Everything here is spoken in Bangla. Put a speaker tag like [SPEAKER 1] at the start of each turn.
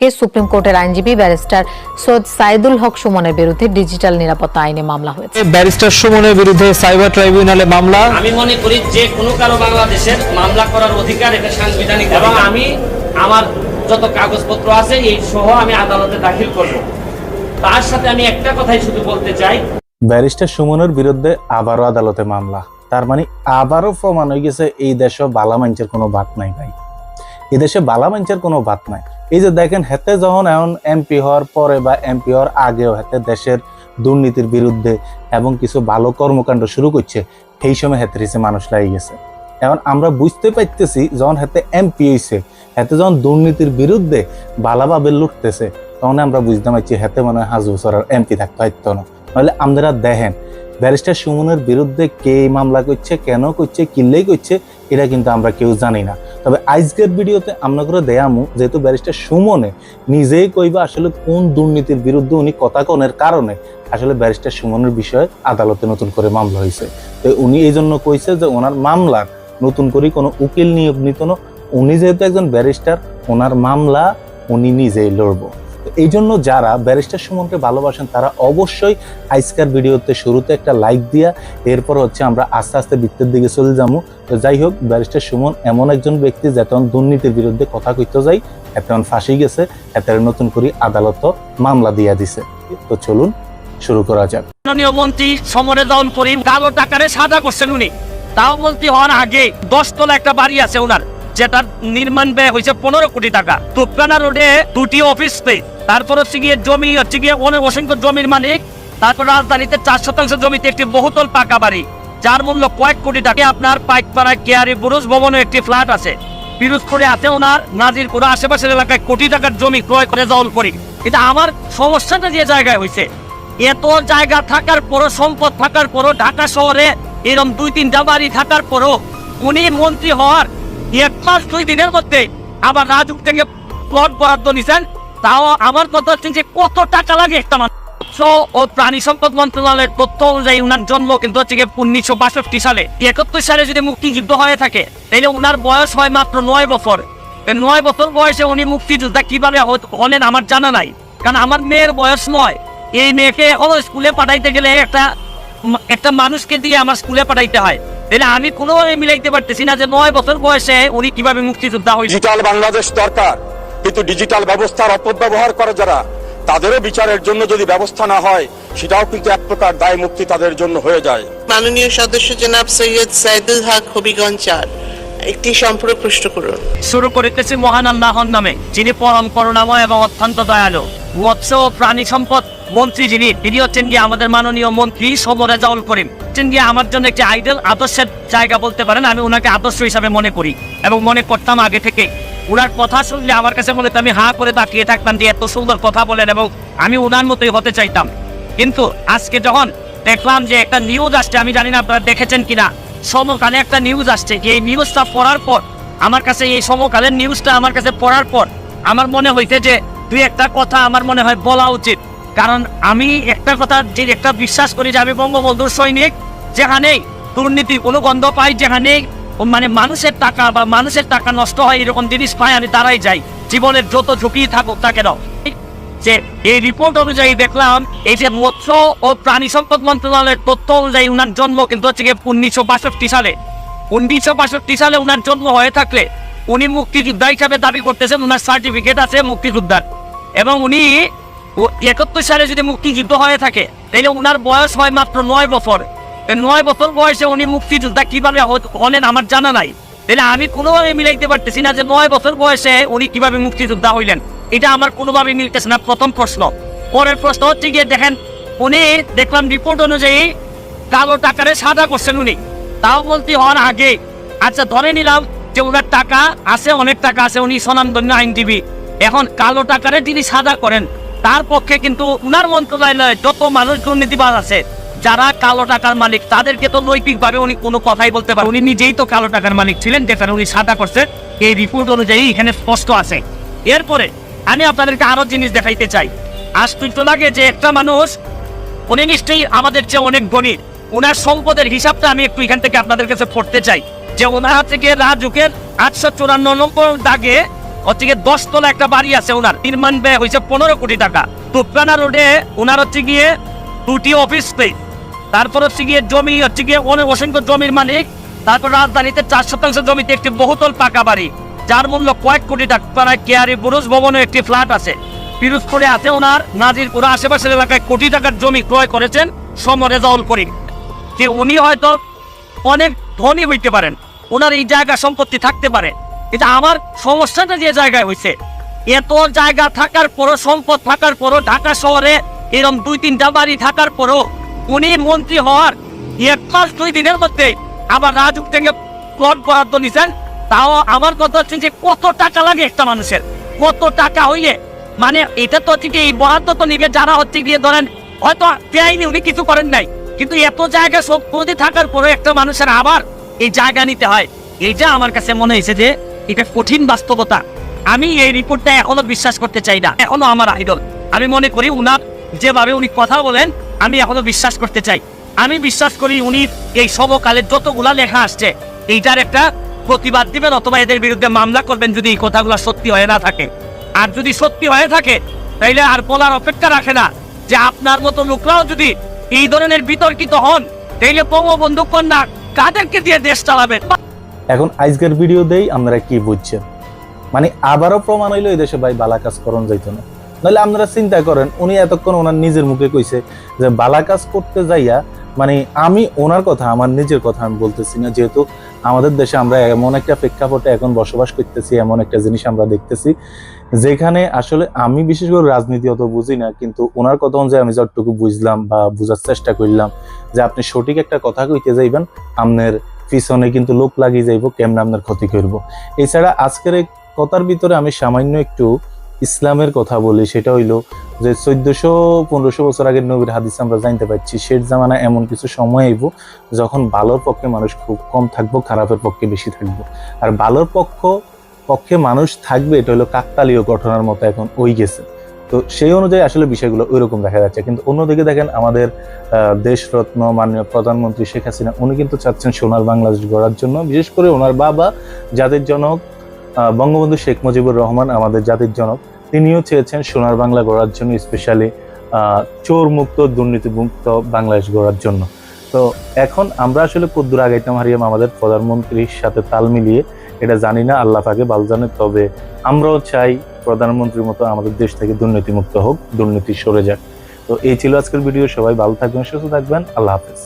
[SPEAKER 1] কে সুপ্রিম কোর্টের আইনজীবী ব্যারিস্টার সৈয়দ সাইদুল হক সুমনের বিরুদ্ধে ডিজিটাল নিরাপত্তা আইনে মামলা হয়েছে।
[SPEAKER 2] ব্যারিস্টার সুমনের বিরুদ্ধে সাইবার ট্রাইব্যুনালে মামলা?
[SPEAKER 3] আমি মনে করি যে কোনো কারও বাংলাদেশের মামলা করার অধিকার এটা সাংবিধানিক এবং আমি আমার যত কাগজপত্র আছে এই সহ আমি আদালতে দাখিল করব। তার সাথে আমি একটা কথাই শুধু বলতে চাই।
[SPEAKER 4] ব্যারিস্টার সুমনের বিরুদ্ধে আবারও আদালতে মামলা। তার মানে আবারও প্রমাণ হয়ে গেছে এই দেশে বালা মানুষের কোনো বাত নাই ভাই। এই দেশে বালা মানুষের কোনো বাত নাই। এই যে দেখেন, হেতে যখন এখন এমপি হওয়ার পরে বা এমপি হওয়ার আগেও হেতে দেশের দুর্নীতির বিরুদ্ধে এবং কিছু ভালো কর্মকাণ্ড শুরু করছে, সেই সময় হেতে হিসেবে মানুষ লাগিয়ে গেছে। এখন আমরা বুঝতে পারতেছি, যখন হাতে এমপি হয়েছে হাতে যখন দুর্নীতির বিরুদ্ধে বালাভাবে লুটতেছে, তখন আমরা বুঝতে পারছি হাতে মনে হয় হাজ আর এমপি থাকতে পারতো না। নাহলে আপনারা দেখেন ব্যারিস্টার সুমনের বিরুদ্ধে কে মামলা করছে, কেন করছে কিল্লেই করছে, এটা কিন্তু আমরা কেউ জানি না। তবে আজকের ভিডিওতে আমরা করে দেয়ামু যেহেতু ব্যারিস্টার সুমনে নিজেই কইবা আসলে কোন দুর্নীতির বিরুদ্ধে উনি কথা কনের কারণে আসলে ব্যারিস্টার সুমনের বিষয়ে আদালতে নতুন করে মামলা হয়েছে তো উনি এই জন্য কইছে যে ওনার মামলার নতুন করে কোনো উকিল নিয়োগ নিত না, উনি যেহেতু একজন ব্যারিস্টার, ওনার মামলা উনি নিজেই লড়বো। এই জন্য যারা ব্যারিস্টার সুমনকে ভালোবাসেন, তারা অবশ্যই আজকের ভিডিওতে শুরুতে একটা লাইক দিয়া, এরপর হচ্ছে আমরা আস্তে আস্তে বৃত্তের দিকে চলে যাব তো যাই হোক, ব্যারিস্টার সুমন এমন একজন ব্যক্তি যেতন দুর্নীতির বিরুদ্ধে কথা কইতে যাই, এতন ফাঁসি গেছে এত নতুন করে আদালত মামলা দিয়া দিছে। তো চলুন, শুরু করা যাক।
[SPEAKER 3] মাননীয় মন্ত্রী, সমরে দল করিম কালো টাকারে সাদা করছেন উনি। তাও মন্ত্রী হওয়ার আগে দশ তলা একটা বাড়ি আছে ওনার। যেটার নির্মাণ ব্যয় হয়েছে পনেরো কোটি টাকা। তুপকানা রোডে দুটি অফিস পেয়ে তারপর হচ্ছে গিয়ে জমি হচ্ছে গিয়ে অনেক অসংখ্য জমির মালিক। তারপর রাজধানীতে চার শতাংশ জমিতে একটি বহুতল পাকা বাড়ি। যার মূল্য কয়েক কোটি টাকা। আপনার পাইকপাড়ায় কেয়ারি বুরুজ ভবনে একটি ফ্ল্যাট আছে। পিরোজপুরে আছে ওনার। নাজিরপুর আশেপাশের এলাকায় কোটি টাকার জমি ক্রয় করে জল করি। কিন্তু আমার সমস্যাটা যে জায়গায় হয়েছে, এত জায়গা থাকার পরও, সম্পদ থাকার পরও ঢাকা শহরে এরম দুই তিনটা বাড়ি থাকার পরও উনি মন্ত্রী হওয়ার এক মাস দুই দিনের মধ্যে আবার রাজুক থেকে প্লট বরাদ্দ নিছেন, তাও আমার কথা হচ্ছে যে কত টাকা লাগে একটা মানুষ। ও প্রাণী সম্পদ মন্ত্রণালয়ের তথ্য অনুযায়ী উনার জন্ম কিন্তু হচ্ছে উনিশশো বাষট্টি সালে। সালে যদি মুক্তিযুদ্ধ হয়ে থাকে তাহলে উনার বয়স হয় মাত্র নয় বছর। নয় বছর বয়সে উনি মুক্তিযোদ্ধা কীভাবে হলেন আমার জানা নাই। কারণ আমার মেয়ের বয়স নয়। এই মেয়েকে এখনও স্কুলে পাঠাইতে গেলে একটা একটা মানুষকে দিয়ে আমার স্কুলে পাঠাইতে হয়। তাহলে আমি কোনোভাবে মিলাইতে পারতেছি না যে নয় বছর বয়সে উনি কীভাবে মুক্তিযোদ্ধা হয়েছে
[SPEAKER 5] ডিজিটাল বাংলাদেশ দরকার কিন্তু ডিজিটাল ব্যবস্থার অপব্যবহার করে যারা তাদেরও বিচারের জন্য যদি ব্যবস্থা না হয় সেটাও কিন্তু এক প্রকার দায় মুক্তি তাদের জন্য হয়ে যায়।
[SPEAKER 6] মাননীয় সদস্য জনাব সৈয়দ সাইদুল হক হবিগঞ্জ চার একটি সম্পর্ক প্রশ্ন করুন।
[SPEAKER 3] শুরু করিতেছি মহান আল্লাহর নামে যিনি পরম করুণাময় এবং অত্যন্ত দয়ালু মৎস্য ও প্রাণী সম্পদ মন্ত্রী যিনি, তিনি হচ্ছেন গিয়ে আমাদের মাননীয় মন্ত্রী সমরেজাউল করিম। হচ্ছেন গিয়ে আমার জন্য একটি আইডল, আদর্শের জায়গা বলতে পারেন, আমি ওনাকে আদর্শ হিসাবে মনে করি এবং মনে করতাম আগে থেকে। ওনার কথা শুনলে আমার কাছে মনে আমি হা করে তাকিয়ে থাকতাম যে এত সুন্দর কথা বলেন এবং আমি ওনার মতোই হতে চাইতাম। কিন্তু আজকে যখন দেখলাম যে একটা নিউজ আসছে, আমি জানি না আপনারা দেখেছেন কিনা, সমকালে একটা নিউজ আসছে যে এই নিউজটা পড়ার পর, আমার কাছে এই সমকালের নিউজটা আমার কাছে পড়ার পর, আমার মনে হইছে যে দুই একটা কথা আমার মনে হয় বলা উচিত। কারণ আমি একটা কথা যে একটা বিশ্বাস করি যে আমি বঙ্গবন্ধুর সৈনিক যেখানেই দুর্নীতি কোনো গন্ধ পাই যেখানেই মানে মানুষের টাকা বা মানুষের টাকা নষ্ট হয় এরকম জিনিস পাই আমি, তারাই যাই। জীবনের যত ঝুঁকি থাকুক তা কেন। যে এই রিপোর্ট অনুযায়ী দেখলাম, এই যে মৎস্য ও প্রাণী সম্পদ মন্ত্রণালয়ের তথ্য অনুযায়ী উনার জন্ম কিন্তু হচ্ছে গিয়ে উনিশশো বাষট্টি সালে। উনিশশো বাষট্টি সালে উনার জন্ম হয়ে থাকলে উনি মুক্তিযোদ্ধা হিসাবে দাবি করতেছেন, উনার সার্টিফিকেট আছে মুক্তিযোদ্ধার। এবং উনি একাত্তর সালে যদি মুক্তিযুদ্ধ হয়ে থাকে, তাহলে উনার বয়স হয় মাত্র নয় বছর। নয় বছর বয়সে উনি মুক্তিযোদ্ধা কীভাবে হলেন আমার জানা নাই। তাহলে আমি কোনোভাবে মিলাইতে পারতেছি না যে নয় বছর বয়সে উনি কীভাবে মুক্তিযোদ্ধা হইলেন। এটা আমার কোনোভাবে মিলতেছে না, প্রথম প্রশ্ন। পরের প্রশ্ন হচ্ছে গিয়ে দেখেন, উনি দেখলাম রিপোর্ট অনুযায়ী কালো টাকারে সাদা করছেন উনি। তাও বলতে হওয়ার আগে আচ্ছা ধরে নিলাম যে ওনার টাকা আছে, অনেক টাকা আছে, উনি স্বনামধন্য আইনজীবী। এখন কালো টাকারে তিনি সাদা করেন। তার পক্ষে কিন্তু উনার মন্ত্রণালয়ে যত মানুষ দুর্নীতিবাজ আছে, যারা কালো টাকার মালিক, তাদেরকে তো নৈতিকভাবে উনি কোনো কথাই বলতে পারেন উনি নিজেই তো কালো টাকার মালিক ছিলেন যেখানে উনি সাদা করছে, এই রিপোর্ট অনুযায়ী এখানে স্পষ্ট আছে। এরপরে আমি আপনাদেরকে আরও জিনিস দেখাইতে চাই। আশ্চর্য লাগে যে একটা মানুষ, উনি নিশ্চয়ই আমাদের চেয়ে অনেক গণিত ওনার সম্পদের হিসাবটা আমি একটু এখান থেকে আপনাদের কাছে পড়তে চাই। যে ওনার থেকে রাজুকের আটশো চুরান্ন নম্বর দাগে হচ্ছে গিয়ে দশ তলা একটা বাড়ি আছে ওনার। নির্মাণ ব্যয় হয়েছে পনেরো কোটি টাকা। তুপকানা রোডে ওনার হচ্ছে গিয়ে দুটি অফিস স্পেস তারপর হচ্ছে গিয়ে জমি হচ্ছে গিয়ে অসংখ্য জমির মালিক। তারপর রাজধানীতে চার শতাংশ জমিতে একটি বহুতল পাকা বাড়ি, যার মূল্য কয়েক কোটি টাকা। কেয়ারি বুরুজ ভবনে একটি ফ্ল্যাট আছে। পিরোজপুরে আছে ওনার। নাজিরপুর আশেপাশের এলাকায় কোটি টাকার জমি ক্রয় করেছেন সমরেজাউল করিম। যে উনি হয়তো অনেক ধনী হইতে পারেন। ওনার এই জায়গা সম্পত্তি থাকতে পারে। কিন্তু আমার সমস্যাটা যে জায়গায় হয়েছে। এত জায়গা থাকার পরও, সম্পদ থাকার পরও, ঢাকা শহরে এরকম দুই, তিনটা বাড়ি থাকার পরও উনি মন্ত্রী হওয়ার এক মাস দুই দিনের মধ্যে আবার রাজুক থেকে প্লট বরাদ্দ নিছেন। তাও আমার কথা হচ্ছে যে কত টাকা লাগে একটা মানুষের? কত টাকা হইলে? মানে এটা তো হচ্ছে এই বরাদ্দ তো নিবে, যারা হচ্ছে গিয়ে ধরেন, হয়তো বেআইনি উনি কিছু করেন নাই। কিন্তু এত জায়গা সব থাকার পরে একটা মানুষের আবার এই জায়গা নিতে হয়। এইটা আমার কাছে মনে হয়েছে যে এটা কঠিন বাস্তবতা। আমি এই রিপোর্টটা এখনও বিশ্বাস করতে চাই না। এখনও আমার আইডল আমি মনে করি উনার যেভাবে উনি কথা বলেন, আমি এখনও বিশ্বাস করতে চাই। আমি বিশ্বাস করি উনি এই সমকালে যতগুলা লেখা আসছে, এইটার একটা প্রতিবাদ দিবেন অথবা এদের বিরুদ্ধে মামলা করবেন যদি এই কথাগুলো সত্যি হয়ে না থাকে। আর যদি সত্যি হয়ে থাকে, তাইলে আর বলার অপেক্ষা রাখে না যে আপনার মতো লোকরাও যদি এই ধরনের বিতর্কিত হন, তাইলে বঙ্গবন্ধু কন্যা কাদেরকে দিয়ে দেশ চালাবেন?
[SPEAKER 4] এখন আজকের ভিডিও দেই, আপনারা কি বুঝছেন? মানে আবারও প্রমাণ হইল এই দেশে ভাই বালা কাজ করণ যাইত না। নাহলে আপনারা চিন্তা করেন, উনি এতক্ষণ ওনার নিজের মুখে কইছে যে বালা কাজ করতে যাইয়া মানে আমি ওনার কথা, আমার নিজের কথা আমি বলতেছি না। যেহেতু আমাদের দেশে আমরা এমন একটা প্রেক্ষাপটে এখন বসবাস করতেছি, এমন একটা জিনিস আমরা দেখতেছি, যেখানে আসলে আমি বিশেষ করে রাজনীতি অত বুঝি না, কিন্তু ওনার কথা অনুযায়ী আমি যতটুকু বুঝলাম বা বোঝার চেষ্টা করলাম যে আপনি সঠিক একটা কথা কইতে যাইবেন, আপনার পিছনে কিন্তু লোক লাগিয়ে যাইব, কেমন আপনার ক্ষতি করব। এছাড়া আজকের কথার ভিতরে আমি সামান্য একটু ইসলামের কথা বলি, সেটা হইল যে চোদ্দশো পনেরোশো বছর আগের নবীর হাদিস আমরা জানতে পারছি শেষ জামানা এমন কিছু সময় আইব যখন ভালোর পক্ষে মানুষ খুব কম থাকব, খারাপের পক্ষে বেশি থাকব। আর ভালোর পক্ষ, পক্ষে মানুষ থাকবে, এটা হলো কাকতালীয় ঘটনার মতো এখন ওই গেছে। তো সেই অনুযায়ী আসলে বিষয়গুলো ওইরকম দেখা যাচ্ছে। কিন্তু অন্যদিকে দেখেন আমাদের দেশরত্ন মাননীয় প্রধানমন্ত্রী শেখ হাসিনা, উনি কিন্তু চাচ্ছেন সোনার বাংলাদেশ গড়ার জন্য। বিশেষ করে ওনার বাবা জাতির জনক বঙ্গবন্ধু শেখ মুজিবুর রহমান আমাদের জাতির জনক, তিনিও চেয়েছেন সোনার বাংলা গড়ার জন্য, স্পেশালি চোর মুক্ত দুর্নীতি মুক্ত বাংলাদেশ গড়ার জন্য। তো এখন আমরা আসলে কদ্দুর আগাইতাম হারিয়াম আমাদের প্রধানমন্ত্রীর সাথে তাল মিলিয়ে। এটা জানি না, আল্লাহ পাকে ভালো জানে, তবে আমরাও চাই প্রধানমন্ত্রীর মতো আমাদের দেশ থেকে দুর্নীতিমুক্ত হোক, দুর্নীতি সরে যাক। তো এই ছিল আজকের ভিডিও। সবাই ভালো থাকবেন, সুস্থ থাকবেন। আল্লাহ হাফেজ।